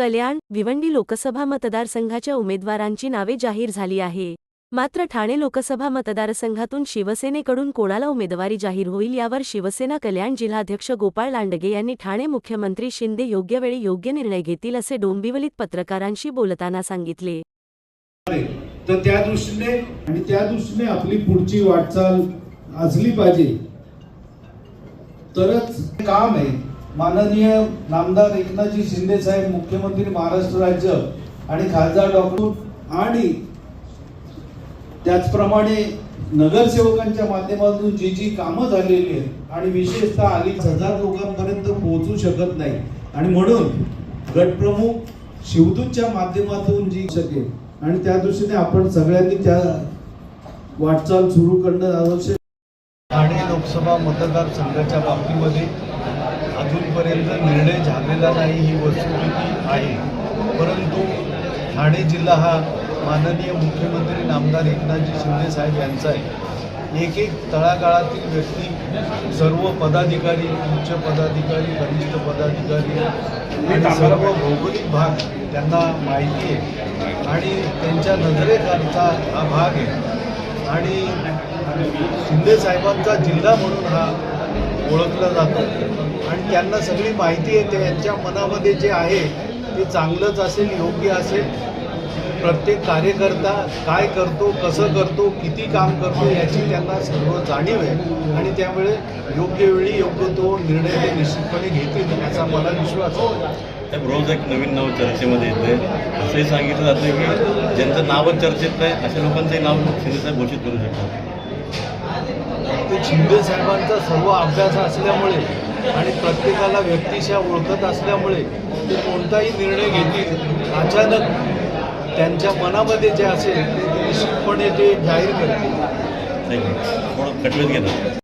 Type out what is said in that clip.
कल्याण भिवंडी लोकसभा मतदारसंघाच्या उमेदवारांची नावे जाहीर झाली आहे. मात्र ठाणे लोकसभा मतदारसंघातून शिवसेनेकडून कोणाला उमेदवारी जाहीर होईल यावर शिवसेना कल्याण जिल्हाध्यक्ष गोपाळ लांडगे यांनी ठाणे मुख्यमंत्री शिंदे योग्य वेळी योग्य निर्णय घेतील असे डोंबिवलीत पत्रकारांशी बोलताना सांगितले. तर त्या दृष्टीने आणि त्या दृष्टीने आपली पुढची वाटचाल असली पाहिजे. तरच काम आहे. माननीय नामदार एकनाथजी शिंदे साहेब मुख्यमंत्री महाराष्ट्र राज्य आणि खासदार डॉक्टर आणि त्याचप्रमाणे नगरसेवकांच्या माध्यमातून जी जी कामं झालेली आहेत आणि विशेषतः अलीच हजार लोकांपर्यंत पोहोचू शकत नाही. आणि म्हणून गटप्रमुख शिवदूतच्या माध्यमातून जी शकेल आणि त्या दृष्टीने आपण सगळ्यांनी त्या वाटचाल सुरू करणं आवश्यक ठाणे लोकसभा मतदारसंघाच्या बाबतीमध्ये अजूनपर्यंत निर्णय झालेला नाही ही वस्तुस्थिती आहे. परंतु ठाणे जिल्हा हा माननीय मुख्यमंत्री नामदार एकनाथजी शिंदे साहेब यांचा आहे. एक एक तळागाळातील व्यक्ती सर्व पदाधिकारी उच्च पदाधिकारी कनिष्ठ पदाधिकारी आणि सर्व भौगोलिक भाग त्यांना माहिती आहे. आणि त्यांच्या नजरेखालचा हा भाग आहे. आणि शिंदे साहेबांचा जिल्हा म्हणून हा ओळखला जातो. आणि त्यांना सगळी माहिती आहे त्यांच्या मनामध्ये जे आहे ते चांगलंच असेल योग्य असेल. प्रत्येक कार्यकर्ता काय करतो कसं करतो किती काम करतो याची त्यांना सर्व जाणीव आहे. आणि त्यामुळे योग्य वेळी योग्य तो निर्णय ते निश्चितपणे घेतील याचा मला विश्वास आहे. साहेब रोज एक नवीन नाव चर्चेमध्ये येते असंही सांगितलं जातं की ज्यांचं नावच चर्चेत नाही अशा लोकांचंही नाव शिंदेसाहेब घोषित करू शकतात. ते शिंदे साहेबांचा सर्व अभ्यास असल्यामुळे आणि प्रत्येकाला व्यक्तिशा ओळखत असल्यामुळे ते कोणताही निर्णय घेतील अचानक त्यांच्या मनामध्ये जे असेल ते निश्चितपणे ते जाहीर करतील. थँक्यू. थोडं कटवेत घेतात